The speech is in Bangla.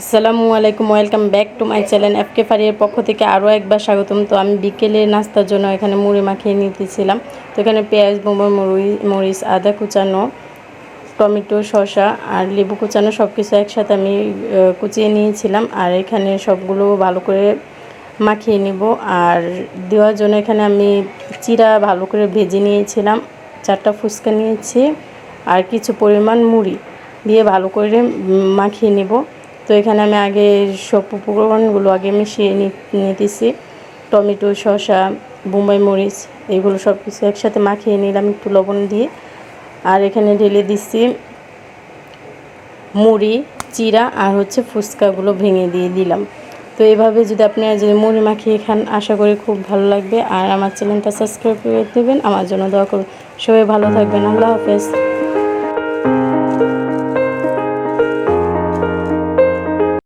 আসসালামু আলাইকুম welcome back to my channel FK ফারিয়ার পক্ষ থেকে আরও একবার স্বাগতম। তো আমি বিকেলে নাস্তার জন্য এখানে মুড়ি মাখিয়ে নিতেছিলাম। তো এখানে পেঁয়াজ, বোমা, মুড়ি, মরিচ, আদা কুচানো, টমেটো, শসা আর লেবু কুচানো সব কিছু একসাথে আমি কুচিয়ে নিয়েছিলাম। আর এখানে সবগুলো ভালো করে মাখিয়ে নিব। আর দেওয়ার জন্য এখানে আমি চিরা ভালো করে ভেজে নিয়েছিলাম। চারটা ফুচকা নিয়েছি। আর কিছু পরিমাণ মুড়ি দিয়ে ভালো করে মাখিয়ে নিব। তো এখানে আমি আগে সব উপকরণগুলো আগে মিশিয়ে নিতেছি। টমেটো, শসা, বোম্বাই মরিচ, এগুলো সব কিছু একসাথে মাখিয়ে নিলাম একটু লবণ দিয়ে। আর এখানে ঢেলে দিচ্ছি মুড়ি চিরা আর হচ্ছে ফুচকাগুলো ভেঙে দিয়ে দিলাম। তো এভাবে যদি আপনারা যদি মুড়ি মাখিয়ে খান, আশা করি খুব ভালো লাগবে। আর আমার চ্যানেলটা সাবস্ক্রাইব করে দেবেন, আমার জন্য দোয়া করুন। সবাই ভালো থাকবেন, আল্লাহ হাফেজ।